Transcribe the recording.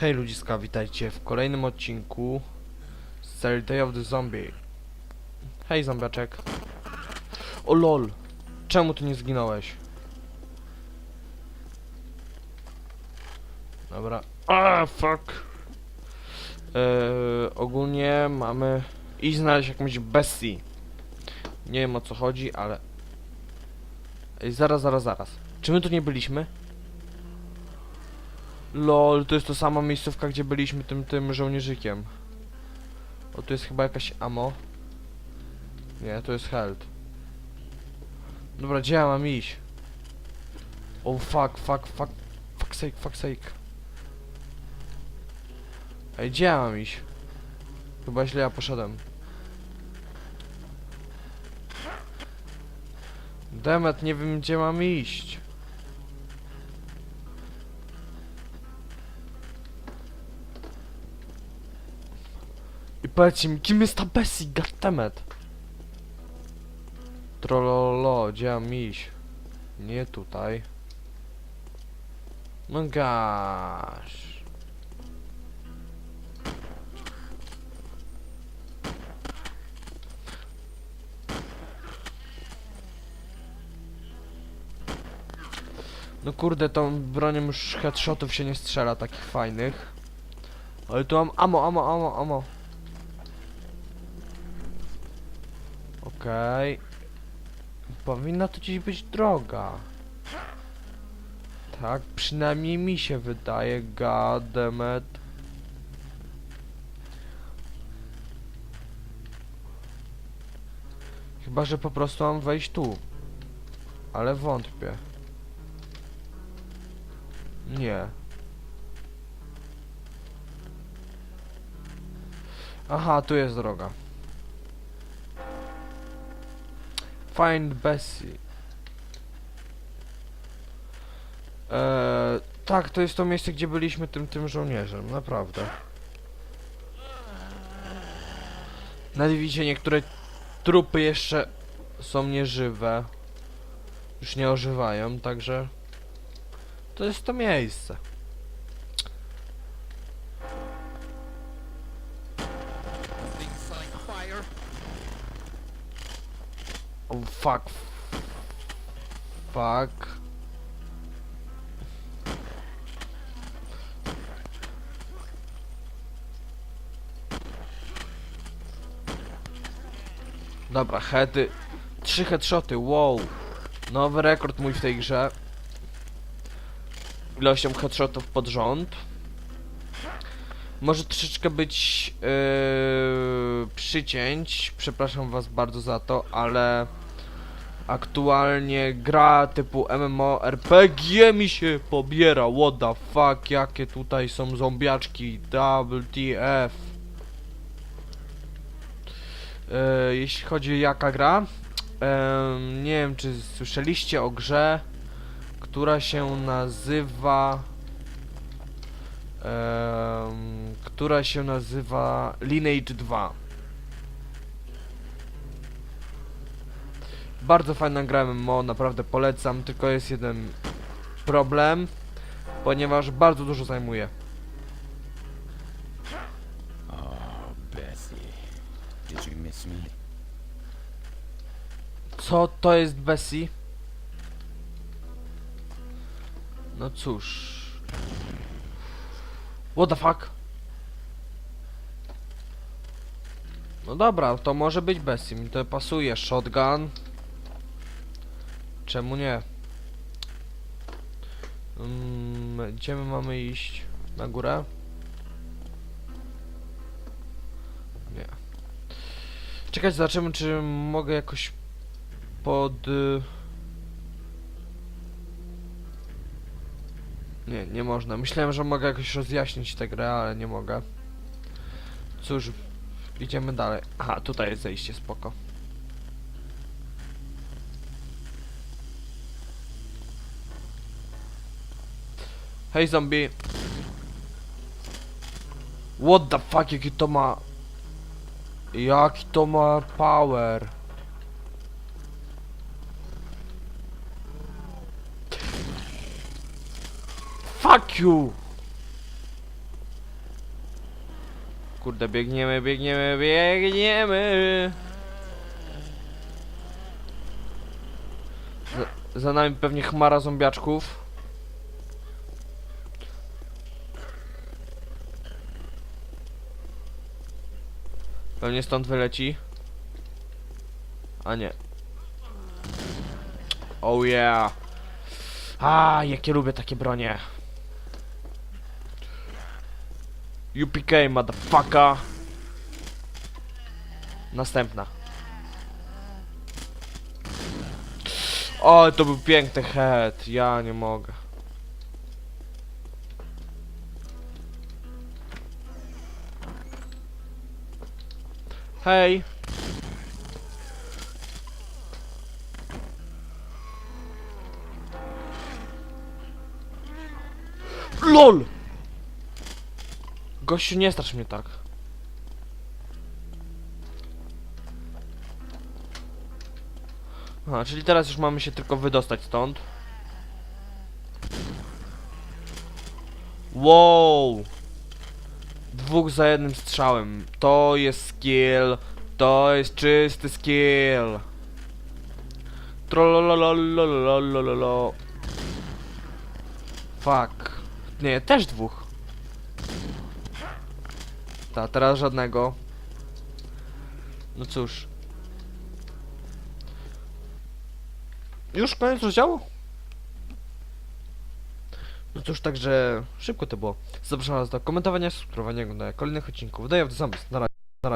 Hej ludziska, witajcie w kolejnym odcinku z Day of the Zombie. Hej zombiaczek. O lol, czemu ty nie zginąłeś? Dobra. A fuck. Eee, ogólnie mamy iść znaleźć jakąś bestii. Nie wiem o co chodzi, ale... Ej, zaraz, zaraz, zaraz. Czy my tu nie byliśmy? Lol, to jest to sama miejscówka, gdzie byliśmy tym, tym żołnierzykiem. O, tu jest chyba jakaś ammo. Nie, to jest health. Dobra, gdzie ja mam iść? Oh fuck, fuck, fuck, fuck sake, fuck sake. Ej, gdzie ja mam iść? Chyba źle ja poszedłem. Demet, nie wiem gdzie mam iść. I powiedzcie mi, kim jest ta Bessie, goddammit? Trololo, gdzie mam iść? Nie tutaj. No gosh. No kurde, tą bronią już headshotów się nie strzela takich fajnych. Ale tu mam amo, amo, amo, amo. Okej. Powinna to gdzieś być droga. Tak, przynajmniej mi się wydaje, goddammit. Chyba, że po prostu mam wejść tu. Ale wątpię. Nie. Aha, tu jest droga. Find Bessie. Eee, tak, to jest to miejsce, gdzie byliśmy tym, tym żołnierzem, naprawdę. Nawet widzicie, niektóre trupy jeszcze są nieżywe. Już nie ożywają, także... To jest to miejsce. Oh fuck. Fuck. Dobra, heady. Trzy headshoty, wow. Nowy rekord mój w tej grze. Ilością headshotów pod rząd. Może troszeczkę być yy, przycięć, przepraszam was bardzo za to, ale aktualnie gra typu MMORPG mi się pobiera, what the fuck, jakie tutaj są zombiaczki, WTF. Yy, jeśli chodzi o jaka gra, yy, nie wiem czy słyszeliście o grze, która się nazywa em, która się nazywa Lineage 2. Bardzo fajna gra MMO, naprawdę polecam, tylko jest jeden problem, ponieważ bardzo dużo zajmuje. Oh, Bessie. Did you miss me? Co to jest Bessie? No cóż. What the fuck? No dobra, to może być Bessie, mi to pasuje. Shotgun. Czemu nie? Mm, gdzie my mamy iść? Na górę? Nie. Czekać, zobaczymy, czy mogę jakoś pod... y, Nie, nie można. Myślałem, że mogę jakoś rozjaśnić tę grę, ale nie mogę. Cóż, idziemy dalej. Aha, tutaj jest zejście, spoko. Hej zombie! What the fuck, jaki to ma... Jaki to ma power? Fuck you! Kurde, biegniemy, biegniemy, biegniemy. Za, za nami pewnie chmara zombiaczków. Pewnie stąd wyleci. A nie. Oh yeah. A, jakie lubię takie bronie. UPK, motherfucker. Następna. O, to był piękny head. Ja nie mogę. Hej. LOL! Gościu, nie strasz mnie tak. A, czyli teraz już mamy się tylko wydostać stąd. Wow! Dwóch za jednym strzałem. To jest skill. To jest czysty skill. Trollolololololololo. Fuck. Nie, też dwóch. Ta, teraz żadnego. No cóż. Już koniec rozdziału? No cóż, także szybko to było. Zapraszam was do komentowania, subskrybowania, oglądania kolejnych odcinków. Daję w zombies. Na razie.